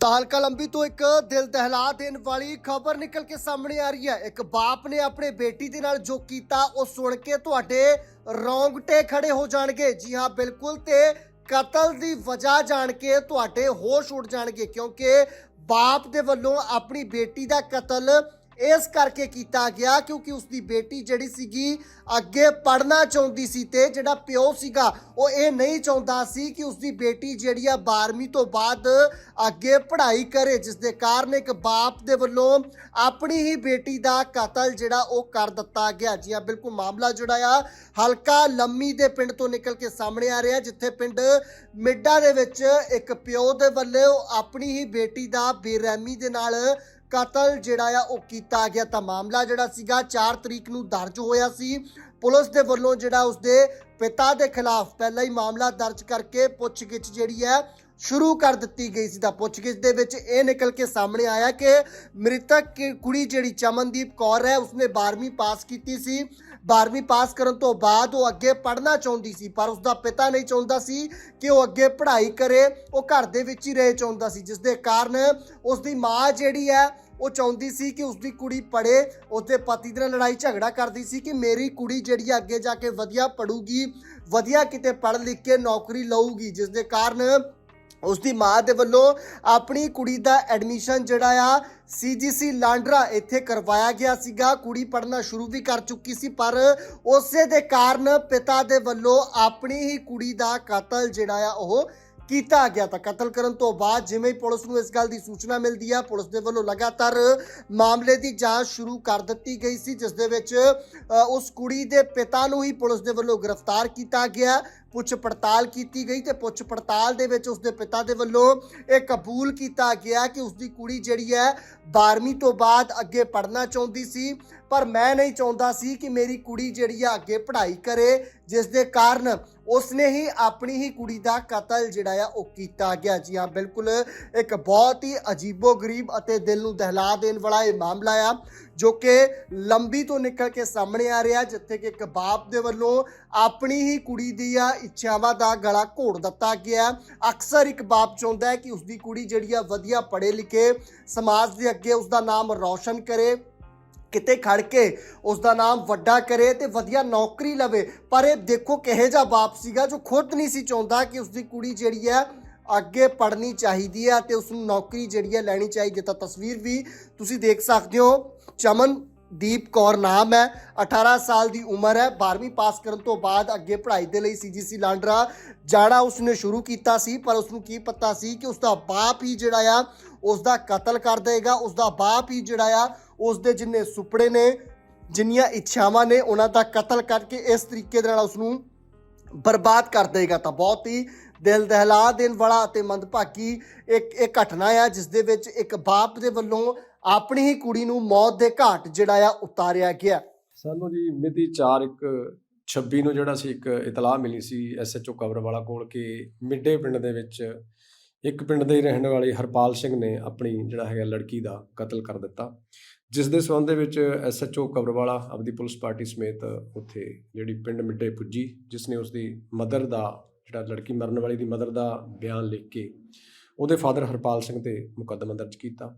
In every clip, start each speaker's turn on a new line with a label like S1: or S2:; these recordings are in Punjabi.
S1: ਤਾਲਕਾ ਲੰਬੀ ਤੋਂ ਇੱਕ ਦਿਲ ਦਹਿਲਾ ਦੇਣ ਵਾਲੀ ਖਬਰ ਨਿਕਲ ਕੇ ਸਾਹਮਣੇ ਆ ਰਹੀ ਹੈ। ਇੱਕ ਬਾਪ ਨੇ ਆਪਣੇ ਬੇਟੀ ਦੇ ਨਾਲ ਜੋ ਕੀਤਾ, ਉਹ ਸੁਣ ਕੇ ਤੁਹਾਡੇ ਰੌਂਗਟੇ ਖੜੇ ਹੋ ਜਾਣਗੇ। ਜੀ ਹਾਂ, ਬਿਲਕੁਲ ਤੇ ਕਤਲ ਦੀ ਵਜ੍ਹਾ ਜਾਣ ਕੇ ਤੁਹਾਡੇ ਹੋਸ਼ ਉੱਡ ਜਾਣਗੇ, ਕਿਉਂਕਿ ਬਾਪ ਦੇ ਵੱਲੋਂ ਆਪਣੀ ਬੇਟੀ ਦਾ ਕਤਲ ਇਸ ਕਰਕੇ ਕੀਤਾ ਗਿਆ ਕਿਉਂਕਿ ਉਸ ਦੀ ਬੇਟੀ ਜਿਹੜੀ ਸੀਗੀ ਅੱਗੇ ਪੜ੍ਹਨਾ ਚਾਹੁੰਦੀ ਸੀ ਤੇ ਜਿਹੜਾ ਪਿਓ ਸੀਗਾ, ਉਹ ਇਹ ਨਹੀਂ ਚਾਹੁੰਦਾ ਸੀ ਕਿ ਉਸ ਦੀ ਬੇਟੀ ਜਿਹੜੀ ਆ 12ਵੀਂ ਤੋਂ ਬਾਅਦ ਅੱਗੇ ਪੜ੍ਹਾਈ ਕਰੇ ਜਿਸ ਦੇ ਕਾਰਨ ਇੱਕ ਬਾਪ ਦੇ ਵੱਲੋਂ ਆਪਣੀ ਹੀ ਬੇਟੀ ਦਾ ਕਤਲ ਜਿਹੜਾ ਉਹ ਕਰ ਦਿੱਤਾ ਗਿਆ। ਜੀ ਹਾਂ, ਬਿਲਕੁਲ ਮਾਮਲਾ ਜਿਹੜਾ ਆ ਹਲਕਾ ਲੰਮੀ ਦੇ ਪਿੰਡ ਤੋਂ ਨਿਕਲ ਕੇ ਸਾਹਮਣੇ ਆ ਰਿਹਾ, ਜਿੱਥੇ ਪਿੰਡ ਮਿੱਡਾ ਦੇ ਵਿੱਚ ਇੱਕ ਪਿਓ ਦੇ ਵੱਲੋਂ ਆਪਣੀ ਹੀ ਬੇਟੀ ਦਾ ਬੇਰਹਿਮੀ ਦੇ ਨਾਲ ਕਤਲ ਜਿਹੜਾ ਆ, ਉਹ ਕੀਤਾ ਗਿਆ ਤਾਂ ਮਾਮਲਾ ਜਿਹੜਾ ਸੀਗਾ 4 ਤਰੀਕ ਨੂੰ ਦਰਜ ਹੋਇਆ ਸੀ। ਪੁਲਿਸ ਦੇ ਵੱਲੋਂ ਜਿਹੜਾ ਉਸਦੇ ਪਿਤਾ ਦੇ ਖਿਲਾਫ ਪਹਿਲਾਂ ਹੀ ਮਾਮਲਾ ਦਰਜ ਕਰਕੇ ਪੁੱਛਗਿੱਛ ਜਿਹੜੀ ਹੈ, ਸ਼ੁਰੂ ਕਰ ਦਿੱਤੀ ਗਈ ਸੀ। ਤਾਂ ਪੁੱਛਗਿੱਛ ਦੇ ਵਿੱਚ ਇਹ ਨਿਕਲ ਕੇ ਸਾਹਮਣੇ ਆਇਆ ਕਿ ਮ੍ਰਿਤਕ ਕੁੜੀ ਜਿਹੜੀ ਚਮਨਦੀਪ ਕੌਰ ਹੈ, ਉਸਨੇ 12ਵੀਂ ਪਾਸ ਕੀਤੀ ਸੀ। 12ਵੀਂ ਪਾਸ ਕਰਨ ਤੋਂ ਬਾਅਦ ਉਹ ਅੱਗੇ ਪੜ੍ਹਨਾ ਚਾਹੁੰਦੀ ਸੀ, ਪਰ ਉਸਦਾ ਪਿਤਾ ਨਹੀਂ ਚਾਹੁੰਦਾ ਸੀ ਕਿ ਉਹ ਅੱਗੇ ਪੜ੍ਹਾਈ ਕਰੇ, ਉਹ ਘਰ ਦੇ ਵਿੱਚ ਹੀ ਰਹੇ ਚਾਹੁੰਦਾ ਸੀ, ਜਿਸ ਦੇ ਕਾਰਨ ਉਸਦੀ ਮਾਂ ਜਿਹੜੀ ਹੈ, ਉਹ ਚਾਹੁੰਦੀ ਸੀ ਕਿ ਉਸਦੀ ਕੁੜੀ ਪੜ੍ਹੇ, ਉਸਦੇ ਪਤੀ ਦੇ ਨਾਲ ਲੜਾਈ ਝਗੜਾ ਕਰਦੀ ਸੀ ਕਿ ਮੇਰੀ ਕੁੜੀ ਜਿਹੜੀ ਹੈ ਅੱਗੇ ਜਾ ਕੇ ਵਧੀਆ ਪੜੂਗੀ ਵਧੀਆ ਕਿਤੇ ਪੜ੍ਹ ਲਿਖ ਕੇ ਨੌਕਰੀ ਲਊਗੀ, ਜਿਸ ਦੇ ਕਾਰਨ ਉਸ ਦੀ ਮਾਂ ਦੇ ਵੱਲੋਂ ਆਪਣੀ ਕੁੜੀ ਦਾ ਐਡਮਿਸ਼ਨ ਜਿਹੜਾ ਆ ਸੀਜੀਸੀ ਲਾਂਡਰਾ ਇੱਥੇ ਕਰਵਾਇਆ ਗਿਆ ਸੀਗਾ। ਕੁੜੀ ਪੜ੍ਹਨਾ ਸ਼ੁਰੂ ਵੀ ਕਰ ਚੁੱਕੀ ਸੀ, ਪਰ ਉਸੇ ਦੇ ਕਾਰਨ ਪਿਤਾ ਦੇ ਵੱਲੋਂ ਆਪਣੀ ਹੀ ਕੁੜੀ ਦਾ ਕਤਲ ਜਿਹੜਾ ਆ, ਉਹ ਕੀਤਾ ਗਿਆ ਤਾਂ ਕਤਲ ਕਰਨ ਤੋਂ ਬਾਅਦ ਜਿਵੇਂ ਹੀ ਪੁਲਿਸ ਨੂੰ ਇਸ ਗੱਲ ਦੀ ਸੂਚਨਾ ਮਿਲਦੀ ਹੈ ਪੁਲਿਸ ਦੇ ਵੱਲੋਂ ਲਗਾਤਾਰ ਮਾਮਲੇ ਦੀ ਜਾਂਚ ਸ਼ੁਰੂ ਕਰ ਦਿੱਤੀ ਗਈ ਸੀ, ਜਿਸ ਦੇ ਵਿੱਚ ਉਸ ਕੁੜੀ ਦੇ ਪਿਤਾ ਨੂੰ ਹੀ ਪੁਲਿਸ ਦੇ ਵੱਲੋਂ ਗ੍ਰਿਫਤਾਰ ਕੀਤਾ ਗਿਆ, ਪੁੱਛ ਪੜਤਾਲ ਕੀਤੀ ਗਈ ਤੇ ਪੁੱਛ ਪੜਤਾਲ ਦੇ ਵਿੱਚ ਉਸਦੇ ਪਿਤਾ ਦੇ ਵੱਲੋਂ ਇਹ ਕਬੂਲ ਕੀਤਾ ਗਿਆ ਕਿ ਉਸਦੀ ਕੁੜੀ ਜਿਹੜੀ ਹੈ 12ਵੀਂ ਤੋਂ ਬਾਅਦ ਅੱਗੇ ਪੜ੍ਹਨਾ ਚਾਹੁੰਦੀ ਸੀ, ਪਰ ਮੈਂ ਨਹੀਂ ਚਾਹੁੰਦਾ ਸੀ ਕਿ ਮੇਰੀ ਕੁੜੀ ਜਿਹੜੀ ਆ ਅੱਗੇ ਪੜ੍ਹਾਈ ਕਰੇ, ਜਿਸ ਦੇ ਕਾਰਨ ਉਸਨੇ ਹੀ ਆਪਣੀ ਹੀ ਕੁੜੀ ਦਾ ਕਤਲ ਜਿਹੜਾ ਆ ਉਹ ਕੀਤਾ ਗਿਆ। ਜੀ ਹਾਂ, ਬਿਲਕੁਲ ਇੱਕ ਬਹੁਤ ਹੀ ਅਜੀਬੋ-ਗਰੀਬ ਅਤੇ ਦਿਲ ਨੂੰ ਦਹਿਲਾ ਦੇਣ ਵਾਲਾ ਇਹ ਮਾਮਲਾ ਆ, ਜੋ ਕਿ ਲੰਬੀ ਤੋਂ ਨਿਕਲ ਕੇ ਸਾਹਮਣੇ ਆ ਰਿਹਾ, ਜਿੱਥੇ ਕਿ ਇੱਕ ਬਾਪ ਦੇ ਵੱਲੋਂ ਆਪਣੀ ਹੀ ਕੁੜੀ ਦੀਆਂ ਇੱਛਾਵਾਂ ਦਾ ਗਲਾ ਘੋੜ ਦਿੱਤਾ ਗਿਆ। ਅਕਸਰ ਇੱਕ ਬਾਪ ਚਾਹੁੰਦਾ ਹੈ ਕਿ ਉਸਦੀ ਕੁੜੀ ਜਿਹੜੀ ਆ ਵਧੀਆ ਪੜ੍ਹੇ ਲਿਖੇ ਸਮਾਜ ਦੇ ਅੱਗੇ ਉਸਦਾ ਨਾਮ ਰੌਸ਼ਨ ਕਰੇ। ਕਿਤੇ ਖੜ ਕੇ ਉਸ ਦਾ ਨਾਮ ਵੱਡਾ ਕਰੇ ਤੇ ਵਧੀਆ ਨੌਕਰੀ ਲਵੇ। ਪਰ ਇਹ ਦੇਖੋ ਕਿਹੋ ਜਿਹਾ ਬਾਪ ਸੀਗਾ ਜੋ ਖੁਦ ਨਹੀਂ ਸੀ ਚਾਹੁੰਦਾ ਕਿ ਉਸ ਦੀ ਕੁੜੀ ਜਿਹੜੀ ਹੈ ਅੱਗੇ ਪੜ੍ਹਨੀ ਚਾਹੀਦੀ ਹੈ ਤੇ ਉਸ ਨੂੰ ਨੌਕਰੀ ਜਿਹੜੀ ਹੈ ਲੈਣੀ ਚਾਹੀਦੀ ਹੈ। ਤਾਂ ਤਸਵੀਰ ਵੀ ਤੁਸੀਂ ਦੇਖ ਸਕਦੇ ਹੋ। ਚਮਨਦੀਪ ਕੌਰ ਨਾਮ ਹੈ 18 ਸਾਲ ਦੀ ਉਮਰ ਹੈ। 12ਵੀਂ ਪਾਸ ਕਰਨ ਤੋਂ ਬਾਅਦ ਅੱਗੇ ਪੜ੍ਹਾਈ ਦੇ ਲਈ ਸੀਜੀਸੀ ਲਾਂਡਰਾ ਜਾਣਾ ਉਸਨੇ ਸ਼ੁਰੂ ਕੀਤਾ ਸੀ, ਪਰ ਉਸ ਨੂੰ ਕੀ ਪਤਾ ਸੀ ਕਿ ਉਸ ਦਾ ਬਾਪ ਹੀ ਜਿਹੜਾ ਆ ਉਸ ਦਾ ਕਤਲ ਕਰ ਦੇਗਾ ਉਸ ਦਾ ਬਾਪ ਹੀ ਜਿਹੜਾ ਆ ਉਸ ਦੇ ਜਿੰਨੇ ਸੁਪੜੇ ਨੇ, ਜਿੰਨੀਆਂ ਇੱਛਾਵਾਂ ਨੇ, ਉਹਨਾਂ ਦਾ ਕਤਲ ਕਰਕੇ ਇਸ ਤਰੀਕੇ ਦੇ ਨਾਲ ਉਸ ਨੂੰ ਬਰਬਾਦ ਕਰ ਦੇਗਾ। ਤਾਂ ਬਹੁਤ ਹੀ ਦਿਲ ਦਹਿਲਾ ਦੇਣ ਵਾਲਾ ਅਤੇ ਮੰਦਭਾਗੀ ਇੱਕ ਇਹ ਘਟਨਾ ਆ, ਜਿਸ ਦੇ ਵਿੱਚ ਇੱਕ ਬਾਪ ਦੇ ਵੱਲੋਂ ਆਪਣੀ ਹੀ ਕੁੜੀ ਨੂੰ ਮੌਤ ਦੇ ਘਾਟ ਜਿਹੜਾ ਆ ਉਤਾਰਿਆ ਗਿਆ।
S2: ਸਾਨੂੰ ਜੀ ਮਿਤੀ 4 ਇੱਕ 26 ਨੂੰ ਜਿਹੜਾ ਸੀ ਇੱਕ ਇਤਲਾਹ ਮਿਲੀ ਸੀ ਐਸਐਚਓ ਕਬਰਵਾਲਾ ਕੋਲ ਕਿ ਮਿੱਡੇ ਪਿੰਡ ਦੇ ਵਿੱਚ ਇੱਕ ਪਿੰਡ ਦੇ ਰਹਿਣ ਵਾਲੇ ਹਰਪਾਲ ਸਿੰਘ ਨੇ ਆਪਣੀ ਜਿਹੜਾ ਹੈਗਾ ਲੜਕੀ ਦਾ ਕਤਲ ਕਰ ਦਿੱਤਾ। ਜਿਸ ਦੇ ਸਬੰਧ ਦੇ ਵਿੱਚ ਐਸਐਚਓ ਕਬਰਵਾਲਾ ਆਪਦੀ ਪੁਲਿਸ ਪਾਰਟੀ ਸਮੇਤ ਉੱਥੇ ਜਿਹੜੀ ਪਿੰਡ ਮਿੱਡੇ ਪੁੱਜੀ, ਜਿਸ ਨੇ ਉਸ ਦੀ ਮਦਰ ਦਾ ਜਿਹੜਾ ਲੜਕੀ ਮਰਨ ਵਾਲੀ ਦੀ ਮਦਰ ਦਾ ਬਿਆਨ ਲਿਖ ਕੇ ਉਹਦੇ ਫਾਦਰ ਹਰਪਾਲ ਸਿੰਘ ਤੇ ਮੁਕੱਦਮਾ ਦਰਜ ਕੀਤਾ।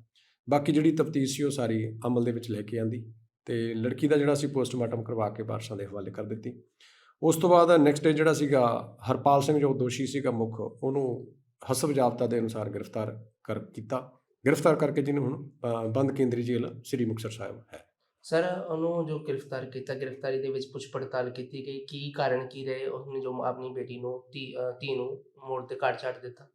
S2: ਬਾਕੀ ਜਿਹੜੀ ਤਫਤੀਸ਼ ਸੀ ਉਹ ਸਾਰੀ ਅਮਲ ਦੇ ਵਿੱਚ ਲੈ ਕੇ ਆਂਦੀ ਤੇ ਲੜਕੀ ਦਾ ਜਿਹੜਾ ਸੀ ਪੋਸਟਮਾਰਟਮ ਕਰਵਾ ਕੇ ਵਾਰਸਾਂ ਦੇ ਹਵਾਲੇ ਕਰ ਦਿੱਤੀ। ਉਸ ਤੋਂ ਬਾਅਦ ਨੈਕਸਟ ਡੇ ਜਿਹੜਾ ਸੀਗਾ ਹਰਪਾਲ ਸਿੰਘ ਜੋ ਦੋਸ਼ੀ ਸੀਗਾ ਮੁੱਖ, ਉਹਨੂੰ ਹਸਬ ਜਾਬਤਾ ਦੇ ਅਨੁਸਾਰ ਗ੍ਰਿਫਤਾਰ ਕਰ ਕੀਤਾ। ਗ੍ਰਿਫਤਾਰ ਕਰਕੇ ਜਿਹਨੂੰ ਹੁਣ ਬੰਦ ਕੇਂਦਰੀ ਜੇਲ੍ਹ ਸ੍ਰੀ ਮੁਕਤਸਰ ਸਾਹਿਬ ਹੈ।
S3: ਸਰ ਉਹਨੂੰ ਜੋ ਗ੍ਰਿਫਤਾਰ ਕੀਤਾ ਗ੍ਰਿਫਤਾਰੀ ਦੇ ਵਿੱਚ ਪੁੱਛ ਪੜਤਾਲ ਕੀਤੀ ਗਈ। ਕੀ ਕਾਰਨ ਕੀ ਰਹੇ? ਉਸਨੇ ਜੋ ਆਪਣੀ ਬੇਟੀ ਨੂੰ ਧੀ ਨੂੰ ਮੋੜ ਤੇ ਘਾਟ ਛੱਡ ਦਿੱਤਾ?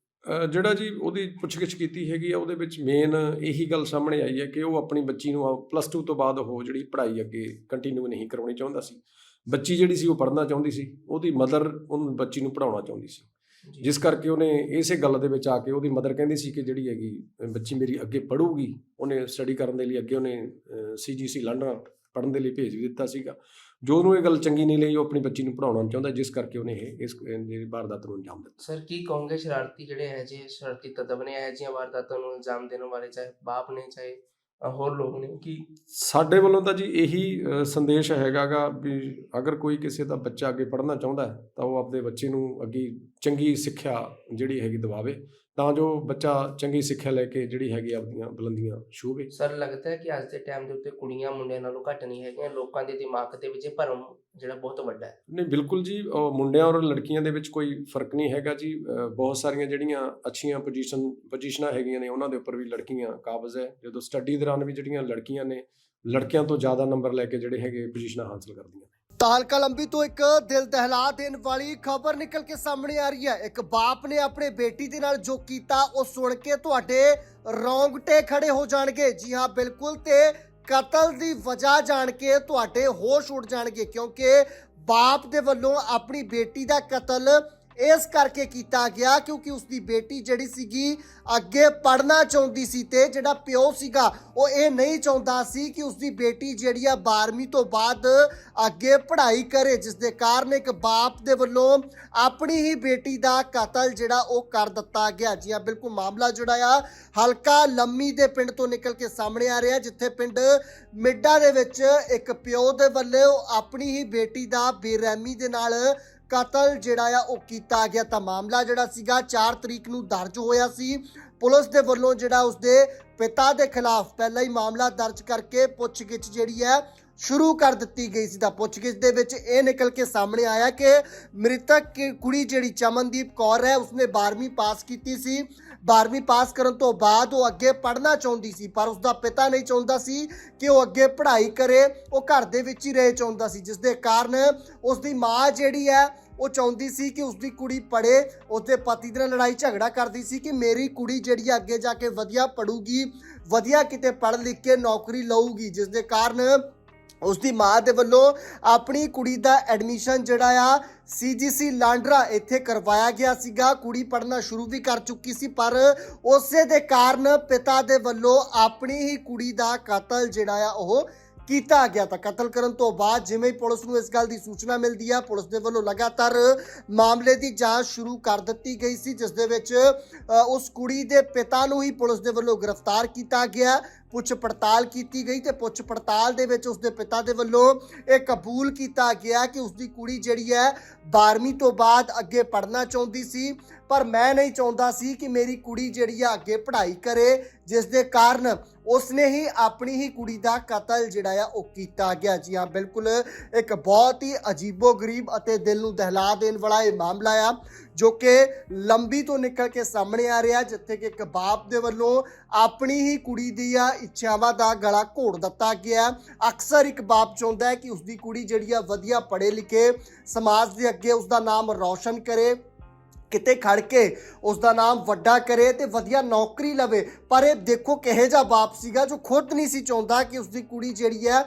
S2: ਜਿਹੜਾ ਜੀ ਉਹਦੀ ਪੁੱਛਗਿੱਛ ਕੀਤੀ ਹੈਗੀ ਆ ਉਹਦੇ ਵਿੱਚ ਮੇਨ ਇਹੀ ਗੱਲ ਸਾਹਮਣੇ ਆਈ ਹੈ ਕਿ ਉਹ ਆਪਣੀ ਬੱਚੀ ਨੂੰ ਪਲੱਸ 2 ਤੋਂ ਬਾਅਦ ਉਹ ਜਿਹੜੀ ਪੜ੍ਹਾਈ ਅੱਗੇ ਕੰਟੀਨਿਊ ਨਹੀਂ ਕਰਾਉਣੀ ਚਾਹੁੰਦਾ ਸੀ। ਬੱਚੀ ਜਿਹੜੀ ਸੀ ਉਹ ਪੜ੍ਹਨਾ ਚਾਹੁੰਦੀ ਸੀ। ਉਹਦੀ ਮਦਰ ਉਹਨੂੰ ਬੱਚੀ ਨੂੰ ਪੜਾਉਣਾ ਚਾਹੁੰਦੀ ਸੀ। ਜਿਸ ਕਰਕੇ ਉਹਨੇ ਇਸੇ ਗੱਲ ਦੇ ਵਿੱਚ ਆ ਕੇ ਉਹਦੀ ਮਦਰ ਕਹਿੰਦੀ ਸੀ ਕਿ ਜਿਹੜੀ ਹੈਗੀ ਬੱਚੀ ਮੇਰੀ ਅੱਗੇ ਪੜੂਗੀ ਉਹਨੇ ਸਟੱਡੀ ਕਰਨ ਦੇ ਲਈ ਅੱਗੇ ਉਹਨੇ ਸੀਜੀਸੀ ਲੰਡਨ ਪੜਨ ਦੇ ਲਈ ਭੇਜ ਵੀ ਦਿੱਤਾ ਸੀਗਾ। ਜੋ ਉਹਨੂੰ ਇਹ ਗੱਲ ਚੰਗੀ ਨਹੀਂ ਲਈ ਉਹ ਆਪਣੀ ਬੱਚੀ ਨੂੰ ਪੜਾਉਣਾ ਚਾਹੁੰਦਾ ਜਿਸ ਕਰਕੇ ਉਹਨੇ ਇਹ ਇਸ ਜਿਹੜੀ ਵਾਰਦਾਤ ਨੂੰ ਅੰਜਾਮ ਦਿੱਤਾ।
S3: ਸਰ ਕੀ ਕਹੋਗੇ ਸ਼ਰਾਰਤੀ ਜਿਹੜੇ ਹੈ ਜੀ ਸ਼ਰਾਰਤੀ ਤੱਤਵ ਨੇ ਹੈ ਜਿਹੀਆਂ ਵਾਰਦਾਤਾਂ ਨੂੰ ਇਲਜ਼ਾਮ ਦੇਣ ਵਾਲੇ ਚਾਹੇ ਬਾਪ ਨੇ ਚਾਹੇ ਹੋਰ ਲੋਕ ਨੇ ਕੀ
S2: ਸਾਡੇ ਵੱਲੋਂ ਤਾਂ ਜੀ ਇਹੀ ਅ, ਸੰਦੇਸ਼ ਹੈਗਾਗਾ ਵੀ ਅਗਰ ਕੋਈ ਕਿਸੇ ਦਾ ਬੱਚਾ ਅੱਗੇ ਪੜ੍ਹਨਾ ਚਾਹੁੰਦਾ ਤਾਂ ਉਹ ਆਪਦੇ ਬੱਚੇ ਨੂੰ ਅੱਗੇ ਚੰਗੀ ਸਿੱਖਿਆ ਜਿਹੜੀ ਹੈਗੀ ਦਿਵਾਵੇ। ਤਾਂ ਜੋ ਬੱਚਾ ਚੰਗੀ ਸਿੱਖਿਆ ਲੈ ਕੇ ਜਿਹੜੀ ਹੈਗੀ ਆ ਆਪਦੀਆਂ ਬੁਲੰਦੀਆਂ ਛੂਹੇ
S3: ਸਰ ਲੱਗਦਾ ਹੈ ਕਿ ਅੱਜ ਦੇ ਟਾਈਮ ਦੇ ਉੱਤੇ ਕੁੜੀਆਂ ਮੁੰਡਿਆਂ ਨਾਲੋਂ ਘੱਟ ਨਹੀਂ ਹੈਗੀਆਂ ਲੋਕਾਂ ਦੇ ਦਿਮਾਗ ਦੇ ਵਿੱਚ ਇਹ ਭਰਮ ਜਿਹੜਾ ਬਹੁਤ ਵੱਡਾ ਹੈ।
S2: ਨਹੀਂ ਬਿਲਕੁਲ ਜੀ ਮੁੰਡਿਆਂ ਔਰ ਲੜਕੀਆਂ ਦੇ ਵਿੱਚ ਕੋਈ ਫ਼ਰਕ ਨਹੀਂ ਹੈਗਾ ਜੀ। ਬਹੁਤ ਸਾਰੀਆਂ ਜਿਹੜੀਆਂ ਅੱਛੀਆਂ ਪੋਜੀਸ਼ਨ ਪੋਜੀਸ਼ਨਾਂ ਹੈਗੀਆਂ ਨੇ ਉਹਨਾਂ ਦੇ ਉੱਪਰ ਵੀ ਲੜਕੀਆਂ ਕਾਬਜ਼ ਹੈ। ਜਦੋਂ ਸਟੱਡੀ ਦੌਰਾਨ ਵੀ ਜਿਹੜੀਆਂ ਲੜਕੀਆਂ ਨੇ ਲੜਕਿਆਂ ਤੋਂ ਜ਼ਿਆਦਾ ਨੰਬਰ ਲੈ ਕੇ ਜਿਹੜੇ ਹੈਗੇ ਪੋਜੀਸ਼ਨਾਂ ਹਾਸਲ ਕਰਦੀਆਂ
S1: ਤਾਲਕਾ ਲੰਬੀ ਤੋਂ ਇੱਕ ਦਿਲ ਦਹਿਲਾ ਦੇਣ ਵਾਲੀ ਖਬਰ ਨਿਕਲ ਕੇ ਸਾਹਮਣੇ ਆ ਰਹੀ ਹੈ। ਇੱਕ ਬਾਪ ਨੇ ਆਪਣੇ ਬੇਟੀ ਦੇ ਨਾਲ ਜੋ ਕੀਤਾ, ਉਹ ਸੁਣ ਕੇ ਤੁਹਾਡੇ ਰੌਂਗਟੇ ਖੜੇ ਹੋ ਜਾਣਗੇ। ਜੀ ਹਾਂ, ਬਿਲਕੁਲ ਤੇ ਕਤਲ ਦੀ ਵਜ੍ਹਾ ਜਾਣ ਕੇ ਤੁਹਾਡੇ ਹੋਸ਼ ਉੱਡ ਜਾਣਗੇ, ਕਿਉਂਕਿ ਬਾਪ ਦੇ ਵੱਲੋਂ ਆਪਣੀ ਬੇਟੀ ਦਾ ਕਤਲ ਇਸ ਕਰਕੇ ਕੀਤਾ ਗਿਆ ਕਿਉਂਕਿ ਉਸ ਦੀ ਬੇਟੀ ਜਿਹੜੀ ਸੀਗੀ ਅੱਗੇ ਪੜ੍ਹਨਾ ਚਾਹੁੰਦੀ ਸੀ ਤੇ ਜਿਹੜਾ ਪਿਓ ਸੀਗਾ, ਉਹ ਇਹ ਨਹੀਂ ਚਾਹੁੰਦਾ ਸੀ ਕਿ ਉਸ ਦੀ ਬੇਟੀ ਜਿਹੜੀ ਆ 12ਵੀਂ ਤੋਂ ਬਾਅਦ ਅੱਗੇ ਪੜ੍ਹਾਈ ਕਰੇ ਜਿਸ ਦੇ ਕਾਰਨ ਇੱਕ ਬਾਪ ਦੇ ਵੱਲੋਂ ਆਪਣੀ ਹੀ ਬੇਟੀ ਦਾ ਕਤਲ ਜਿਹੜਾ ਉਹ ਕਰ ਦਿੱਤਾ ਗਿਆ। ਜੀ ਹਾਂ, ਬਿਲਕੁਲ ਮਾਮਲਾ ਜਿਹੜਾ ਆ ਹਲਕਾ ਲੰਮੀ ਦੇ ਪਿੰਡ ਤੋਂ ਨਿਕਲ ਕੇ ਸਾਹਮਣੇ ਆ ਰਿਹਾ, ਜਿੱਥੇ ਪਿੰਡ ਮਿੱਡਾ ਦੇ ਵਿੱਚ ਇੱਕ ਪਿਓ ਦੇ ਵੱਲੋਂ ਆਪਣੀ ਹੀ ਬੇਟੀ ਦਾ ਬੇਰਹਿਮੀ ਦੇ ਨਾਲ ਕਤਲ ਜਿਹੜਾ ਆ ਉਹ ਕੀਤਾ ਗਿਆ ਤਾਂ ਮਾਮਲਾ ਜਿਹੜਾ ਸੀਗਾ 4 ਤਰੀਕ ਨੂੰ ਦਰਜ ਹੋਇਆ ਸੀ। ਪੁਲਿਸ ਦੇ ਵੱਲੋਂ ਜਿਹੜਾ ਉਸਦੇ ਪਿਤਾ ਦੇ ਖਿਲਾਫ ਪਹਿਲਾਂ ਹੀ ਮਾਮਲਾ ਦਰਜ ਕਰਕੇ ਪੁੱਛਗਿੱਛ ਜਿਹੜੀ ਹੈ ਸ਼ੁਰੂ ਕਰ ਦਿੱਤੀ ਗਈ ਸੀ। ਤਾਂ ਪੁੱਛਗਿੱਛ ਦੇ ਵਿੱਚ ਇਹ ਨਿਕਲ ਕੇ ਸਾਹਮਣੇ ਆਇਆ ਕਿ ਮ੍ਰਿਤਕ ਕੁੜੀ ਜਿਹੜੀ ਚਮਨਦੀਪ ਕੌਰ ਹੈ, ਉਸਨੇ 12ਵੀਂ ਪਾਸ ਕੀਤੀ ਸੀ। 12ਵੀਂ ਪਾਸ ਕਰਨ ਤੋਂ ਬਾਅਦ ਉਹ ਅੱਗੇ ਪੜ੍ਹਨਾ ਚਾਹੁੰਦੀ ਸੀ, ਪਰ ਉਸਦਾ ਪਿਤਾ ਨਹੀਂ ਚਾਹੁੰਦਾ ਸੀ ਕਿ ਉਹ ਅੱਗੇ ਪੜ੍ਹਾਈ ਕਰੇ, ਉਹ ਘਰ ਦੇ ਵਿੱਚ ਹੀ ਰਹੇ ਚਾਹੁੰਦਾ ਸੀ, ਜਿਸ ਦੇ ਕਾਰਨ ਉਸਦੀ ਮਾਂ ਜਿਹੜੀ ਹੈ, ਉਹ ਚਾਹੁੰਦੀ ਸੀ ਕਿ ਉਸਦੀ ਕੁੜੀ ਪੜ੍ਹੇ, ਉਸਦੇ ਪਤੀ ਦੇ ਨਾਲ ਲੜਾਈ ਝਗੜਾ ਕਰਦੀ ਸੀ ਕਿ ਮੇਰੀ ਕੁੜੀ ਜਿਹੜੀ ਹੈ ਅੱਗੇ ਜਾ ਕੇ ਵਧੀਆ ਪੜੂਗੀ ਵਧੀਆ ਕਿਤੇ ਪੜ੍ਹ ਲਿਖ ਕੇ ਨੌਕਰੀ ਲਊਗੀ, ਜਿਸ ਦੇ ਕਾਰਨ ਉਸ ਦੀ ਮਾਂ ਦੇ ਵੱਲੋਂ ਆਪਣੀ ਕੁੜੀ ਦਾ ਐਡਮਿਸ਼ਨ ਜਿਹੜਾ ਆ ਸੀਜੀਸੀ ਲਾਂਡਰਾ ਇੱਥੇ ਕਰਵਾਇਆ ਗਿਆ ਸੀਗਾ। ਕੁੜੀ ਪੜ੍ਹਨਾ ਸ਼ੁਰੂ ਵੀ ਕਰ ਚੁੱਕੀ ਸੀ, ਪਰ ਉਸੇ ਦੇ ਕਾਰਨ ਪਿਤਾ ਦੇ ਵੱਲੋਂ ਆਪਣੀ ਹੀ ਕੁੜੀ ਦਾ ਕਤਲ ਜਿਹੜਾ ਆ, ਉਹ ਕੀਤਾ ਗਿਆ ਤਾਂ ਕਤਲ ਕਰਨ ਤੋਂ ਬਾਅਦ ਜਿਵੇਂ ਹੀ ਪੁਲਿਸ ਨੂੰ ਇਸ ਗੱਲ ਦੀ ਸੂਚਨਾ ਮਿਲਦੀ ਆ, ਪੁਲਿਸ ਦੇ ਵੱਲੋਂ ਲਗਾਤਾਰ ਮਾਮਲੇ ਦੀ ਜਾਂਚ ਸ਼ੁਰੂ ਕਰ ਦਿੱਤੀ ਗਈ ਸੀ, ਜਿਸ ਦੇ ਵਿੱਚ ਉਸ ਕੁੜੀ ਦੇ ਪਿਤਾ ਨੂੰ ਹੀ ਪੁਲਿਸ ਦੇ ਵੱਲੋਂ ਗ੍ਰਿਫਤਾਰ ਕੀਤਾ ਗਿਆ, ਪੁੱਛ ਪੜਤਾਲ ਕੀਤੀ ਗਈ ਤੇ ਪੁੱਛ ਪੜਤਾਲ ਦੇ ਵਿੱਚ ਉਸ ਦੇ ਪਿਤਾ ਦੇ ਵੱਲੋਂ ਇਹ ਕਬੂਲ ਕੀਤਾ ਗਿਆ ਕਿ ਉਸ ਦੀ ਕੁੜੀ ਜਿਹੜੀ ਹੈ 12ਵੀਂ ਤੋਂ ਬਾਅਦ ਅੱਗੇ ਪੜ੍ਹਨਾ ਚਾਹੁੰਦੀ ਸੀ, ਪਰ ਮੈਂ ਨਹੀਂ ਚਾਹੁੰਦਾ ਸੀ ਕਿ ਮੇਰੀ ਕੁੜੀ ਜਿਹੜੀ ਆ ਅੱਗੇ ਪੜ੍ਹਾਈ ਕਰੇ, ਜਿਸ ਦੇ ਕਾਰਨ ਉਸਨੇ ਹੀ ਆਪਣੀ ਹੀ ਕੁੜੀ ਦਾ ਕਤਲ ਜਿਹੜਾ ਆ ਉਹ ਕੀਤਾ ਗਿਆ। ਜੀ ਹਾਂ, ਬਿਲਕੁਲ ਇੱਕ ਬਹੁਤ ਹੀ ਅਜੀਬੋ-ਗਰੀਬ ਅਤੇ ਦਿਲ ਨੂੰ ਦਹਿਲਾ ਦੇਣ ਵਾਲਾ ਇਹ ਮਾਮਲਾ ਆ, ਜੋ ਕਿ ਲੰਬੀ ਤੋਂ ਨਿਕਲ ਕੇ ਸਾਹਮਣੇ ਆ ਰਿਹਾ, ਜਿੱਥੇ ਕਿ ਇੱਕ ਬਾਪ ਦੇ ਵੱਲੋਂ ਆਪਣੀ ਹੀ ਕੁੜੀ ਦੀਆਂ ਇੱਛਾਵਾਂ ਦਾ ਗਲਾ ਘੋੜ ਦਿੱਤਾ ਗਿਆ। ਅਕਸਰ ਇੱਕ ਬਾਪ ਚਾਹੁੰਦਾ ਹੈ ਕਿ ਉਸਦੀ ਕੁੜੀ ਜਿਹੜੀ ਆ ਵਧੀਆ ਪੜ੍ਹੇ ਲਿਖੇ ਸਮਾਜ ਦੇ ਅੱਗੇ ਉਸਦਾ ਨਾਮ ਰੌਸ਼ਨ ਕਰੇ। ਕਿਤੇ ਖੜ ਕੇ ਉਸ ਦਾ ਨਾਮ ਵੱਡਾ ਕਰੇ ਤੇ ਵਧੀਆ ਨੌਕਰੀ ਲਵੇ। ਪਰ ਇਹ ਦੇਖੋ ਕਿਹੇ ਜਿਹਾ ਬਾਪ ਸੀਗਾ ਜੋ ਖੁਦ ਨਹੀਂ ਸੀ ਚਾਹੁੰਦਾ ਕਿ ਉਸ ਦੀ ਕੁੜੀ ਜਿਹੜੀ ਹੈ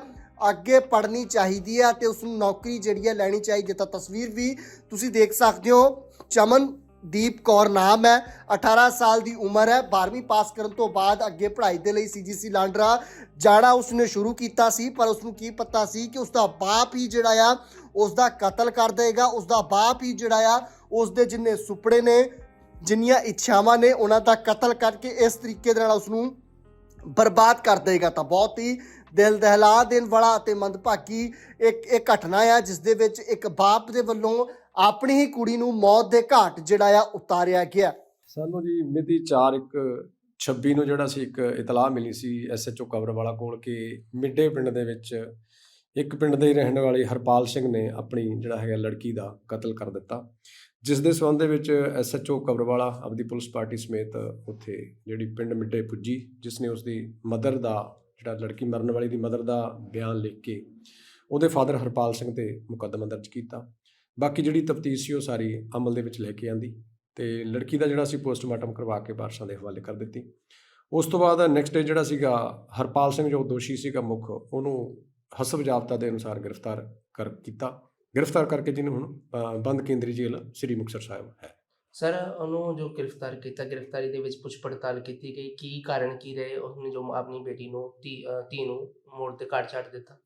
S1: ਅੱਗੇ ਪੜ੍ਹਨੀ ਚਾਹੀਦੀ ਹੈ ਤੇ ਉਸ ਨੂੰ ਨੌਕਰੀ ਜਿਹੜੀ ਹੈ ਲੈਣੀ ਚਾਹੀਦੀ ਹੈ। ਤਾਂ ਤਸਵੀਰ ਵੀ ਤੁਸੀਂ ਦੇਖ ਸਕਦੇ ਹੋ। ਚਮਨਦੀਪ ਕੌਰ ਨਾਮ ਹੈ 18 ਸਾਲ ਦੀ ਉਮਰ ਹੈ। 12ਵੀਂ ਪਾਸ ਕਰਨ ਤੋਂ ਬਾਅਦ ਅੱਗੇ ਪੜ੍ਹਾਈ ਦੇ ਲਈ ਸੀਜੀਸੀ ਲਾਂਡਰਾ ਜਾਣਾ ਉਸਨੇ ਸ਼ੁਰੂ ਕੀਤਾ ਸੀ, ਪਰ ਉਸ ਨੂੰ ਕੀ ਪਤਾ ਸੀ ਕਿ ਉਸ ਦਾ ਬਾਪ ਹੀ ਜਿਹੜਾ ਆ ਉਸ ਦਾ ਕਤਲ ਕਰ ਦੇਗਾ। ਉਸ ਦਾ ਬਾਪ ਹੀ ਜਿਹੜਾ ਆ ਉਸ ਦੇ ਜਿੰਨੇ ਸੁਪੜੇ ਨੇ, ਜਿੰਨੀਆਂ ਇੱਛਾਵਾਂ ਨੇ, ਉਹਨਾਂ ਦਾ ਕਤਲ ਕਰਕੇ ਇਸ ਤਰੀਕੇ ਦੇ ਨਾਲ ਉਸ ਨੂੰ ਬਰਬਾਦ ਕਰ ਦੇਗਾ ਤਾਂ ਬਹੁਤ ਹੀ ਦਿਲ ਦਹਿਲਾ ਦੇਣ ਵਾਲਾ ਅਤੇ ਮੰਦਭਾਗੀ ਇੱਕ ਇਹ ਘਟਨਾ ਆ ਜਿਸ ਦੇ ਵਿੱਚ ਇੱਕ ਬਾਪ ਦੇ ਵੱਲੋਂ ਆਪਣੀ ਹੀ ਕੁੜੀ ਨੂੰ ਮੌਤ ਦੇ ਘਾਟ ਜਿਹੜਾ ਆ ਉਤਾਰਿਆ ਗਿਆ।
S2: ਸਾਨੂੰ ਜੀ ਮਿਤੀ 4 ਇੱਕ 26 ਨੂੰ ਜਿਹੜਾ ਸੀ ਇੱਕ ਇਤਲਾਹ ਮਿਲੀ ਸੀ ਐਸਐਚਓ ਕਬਰਵਾਲਾ ਕੋਲ ਕਿ ਮਿੱਡੇ ਪਿੰਡ ਦੇ ਵਿੱਚ ਇੱਕ ਪਿੰਡ ਦੇ ਹੀ ਰਹਿਣ ਵਾਲੇ ਹਰਪਾਲ ਸਿੰਘ ਨੇ ਆਪਣੀ ਜਿਹੜਾ ਹੈਗਾ ਲੜਕੀ ਦਾ ਕਤਲ ਕਰ ਦਿੱਤਾ। ਜਿਸ ਦੇ ਸਬੰਧ ਦੇ ਵਿੱਚ ਐਸਐਚਓ ਕਬਰਵਾਲਾ ਆਪਦੀ ਪੁਲਿਸ ਪਾਰਟੀ ਸਮੇਤ ਉੱਥੇ ਜਿਹੜੀ ਪਿੰਡ ਮਿੱਡੇ ਪੁੱਜੀ, ਜਿਸ ਨੇ ਉਸ ਦੀ ਮਦਰ ਦਾ, ਜਿਹੜਾ ਲੜਕੀ ਮਰਨ ਵਾਲੀ ਦੀ ਮਦਰ ਦਾ ਬਿਆਨ ਲਿਖ ਕੇ ਉਹਦੇ ਫਾਦਰ ਹਰਪਾਲ ਸਿੰਘ ਤੇ ਮੁਕੱਦਮਾ ਦਰਜ ਕੀਤਾ। ਬਾਕੀ ਜਿਹੜੀ ਤਫਤੀਸ਼ ਸੀ ਉਹ ਸਾਰੀ ਅਮਲ ਦੇ ਵਿੱਚ ਲੈ ਕੇ ਆਂਦੀ ਤੇ ਲੜਕੀ ਦਾ ਜਿਹੜਾ ਸੀ ਪੋਸਟਮਾਰਟਮ ਕਰਵਾ ਕੇ ਬਾਰਸ਼ਾਂ ਦੇ ਹਵਾਲੇ ਕਰ ਦਿੱਤੀ। ਉਸ ਤੋਂ ਬਾਅਦ ਨੈਕਸਟ ਡੇ ਜਿਹੜਾ ਸੀਗਾ ਹਰਪਾਲ ਸਿੰਘ ਜੋ ਦੋਸ਼ੀ ਸੀਗਾ ਮੁੱਖ, ਉਹਨੂੰ ਹਸਬ ਜਾਬਤਾ ਦੇ ਅਨੁਸਾਰ ਗ੍ਰਿਫਤਾਰ ਕਰ ਕੀਤਾ। ਗ੍ਰਿਫਤਾਰ ਕਰਕੇ ਜਿਹਨੂੰ ਹੁਣ ਬੰਦ ਕੇਂਦਰੀ ਜੇਲ੍ਹ ਸ੍ਰੀ ਮੁਕਤਸਰ ਸਾਹਿਬ ਹੈ।
S3: ਸਰ ਉਹਨੂੰ ਜੋ ਗ੍ਰਿਫਤਾਰ ਕੀਤਾ ਗ੍ਰਿਫਤਾਰੀ ਦੇ ਵਿੱਚ ਪੁੱਛ ਪੜਤਾਲ ਕੀਤੀ ਗਈ ਕੀ ਕਾਰਨ ਕੀ ਰਹੇ ਉਸਨੇ ਜੋ ਆਪਣੀ ਬੇਟੀ ਨੂੰ ਧੀ ਨੂੰ ਮੋੜ ਤੇ ਕਾਟ ਛੱਡ ਦਿੱਤਾ?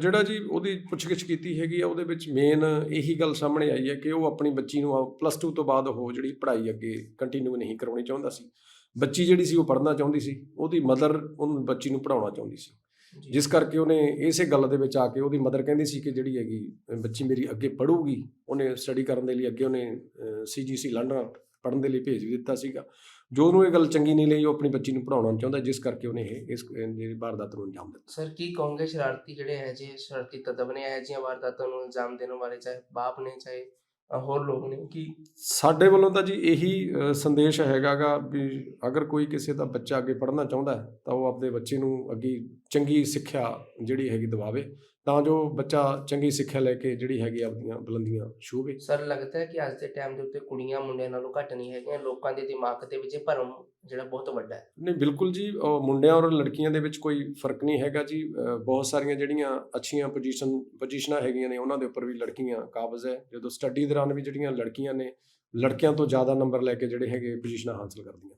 S2: ਜਿਹੜਾ ਜੀ ਉਹਦੀ ਪੁੱਛਗਿੱਛ ਕੀਤੀ ਹੈਗੀ ਆ ਉਹਦੇ ਵਿੱਚ ਮੇਨ ਇਹੀ ਗੱਲ ਸਾਹਮਣੇ ਆਈ ਹੈ ਕਿ ਉਹ ਆਪਣੀ ਬੱਚੀ ਨੂੰ ਪਲੱਸ 2 ਤੋਂ ਬਾਅਦ ਉਹ ਜਿਹੜੀ ਪੜ੍ਹਾਈ ਅੱਗੇ ਕੰਟੀਨਿਊ ਨਹੀਂ ਕਰਾਉਣੀ ਚਾਹੁੰਦਾ ਸੀ। ਬੱਚੀ ਜਿਹੜੀ ਸੀ ਉਹ ਪੜ੍ਹਨਾ ਚਾਹੁੰਦੀ ਸੀ ਉਹਦੀ ਮਦਰ ਉਹਨੂੰ ਬੱਚੀ ਨੂੰ ਪੜ੍ਹਾਉਣਾ ਚਾਹੁੰਦੀ ਸੀ। ਜਿਸ ਕਰਕੇ ਉਹਨੇ ਇਸੇ ਗੱਲ ਦੇ ਵਿੱਚ ਆ ਕੇ ਉਹਦੀ ਮਦਰ ਕਹਿੰਦੀ ਸੀ ਕਿ ਜਿਹੜੀ ਹੈਗੀ ਬੱਚੀ ਮੇਰੀ ਅੱਗੇ ਪੜੂਗੀ ਉਹਨੇ ਸਟੱਡੀ ਕਰਨ ਦੇ ਲਈ ਅੱਗੇ ਉਹਨੇ ਸੀਜੀਸੀ ਲੰਡਨ ਪੜਨ ਦੇ ਲਈ ਭੇਜ ਵੀ ਦਿੱਤਾ ਸੀਗਾ। ਜੋ ਉਹਨੂੰ ਇਹ ਗੱਲ ਚੰਗੀ ਨਹੀਂ ਲਈ ਉਹ ਆਪਣੀ ਬੱਚੀ ਨੂੰ ਪੜਾਉਣਾ ਚਾਹੁੰਦਾ ਜਿਸ ਕਰਕੇ ਉਹਨੇ ਇਹ ਇਸ ਜਿਹੜੀ ਵਾਰਦਾਤ ਨੂੰ ਅੰਜਾਮ ਦਿੱਤਾ।
S3: ਸਰ ਕੀ ਕਹੋਗੇ ਸ਼ਰਾਰਤੀ ਜਿਹੜੇ ਹੈ ਜੀ ਸ਼ਰਾਰਤੀ ਤੱਤਵ ਨੇ ਇਹ ਜਿਹੀਆਂ ਵਾਰਦਾਤਾਂ ਨੂੰ ਇਲਜ਼ਾਮ ਦੇਣ ਵਾਲੇ ਚਾਹੇ ਬਾਪ ਨੇ ਚਾਹੇ ਹੋਰ ਲੋਕ ਨੇ ਕਿ
S2: ਸਾਡੇ ਵੱਲੋਂ ਤਾਂ ਜੀ ਇਹੀ ਅ, ਸੰਦੇਸ਼ ਹੈਗਾਗਾ ਵੀ ਅਗਰ ਕੋਈ ਕਿਸੇ ਦਾ ਬੱਚਾ ਅੱਗੇ ਪੜ੍ਹਨਾ ਚਾਹੁੰਦਾ ਹੈ ਤਾਂ ਉਹ ਆਪਣੇ ਬੱਚੇ ਨੂੰ ਅੱਗੇ ਚੰਗੀ ਸਿੱਖਿਆ ਜਿਹੜੀ ਹੈਗੀ ਦਿਵਾਵੇ। ਤਾਂ ਜੋ ਬੱਚਾ ਚੰਗੀ ਸਿੱਖਿਆ ਲੈ ਕੇ ਜਿਹੜੀ ਹੈਗੀ ਆਪਣੀਆਂ ਬੁਲੰਦੀਆਂ ਛੂਹੇ
S3: ਸਰ ਲੱਗਦਾ ਹੈ ਕਿ ਅੱਜ ਦੇ ਟਾਈਮ ਦੇ ਉੱਤੇ ਕੁੜੀਆਂ ਮੁੰਡਿਆਂ ਨਾਲੋਂ ਘੱਟ ਨਹੀਂ ਹੈਗੀਆਂ ਲੋਕਾਂ ਦੇ ਦਿਮਾਗ ਦੇ ਵਿੱਚ ਇਹ ਭਰਮ ਜਿਹੜਾ ਬਹੁਤ ਵੱਡਾ ਹੈ।
S2: ਨਹੀਂ ਬਿਲਕੁਲ ਜੀ ਮੁੰਡਿਆਂ ਔਰ ਲੜਕੀਆਂ ਦੇ ਵਿੱਚ ਕੋਈ ਫ਼ਰਕ ਨਹੀਂ ਹੈਗਾ ਜੀ। ਬਹੁਤ ਸਾਰੀਆਂ ਜਿਹੜੀਆਂ ਅੱਛੀਆਂ ਪੋਜੀਸ਼ਨ ਪੋਜੀਸ਼ਨਾਂ ਹੈਗੀਆਂ ਨੇ ਉਹਨਾਂ ਦੇ ਉੱਪਰ ਵੀ ਲੜਕੀਆਂ ਕਾਬਜ਼ ਹੈ। ਜਦੋਂ ਸਟੱਡੀ ਦੌਰਾਨ ਵੀ ਜਿਹੜੀਆਂ ਲੜਕੀਆਂ ਨੇ ਲੜਕਿਆਂ ਤੋਂ ਜ਼ਿਆਦਾ ਨੰਬਰ ਲੈ ਕੇ ਜਿਹੜੇ ਹੈਗੇ ਪੋਜੀਸ਼ਨਾਂ ਹਾਸਲ ਕਰਦੀਆਂ।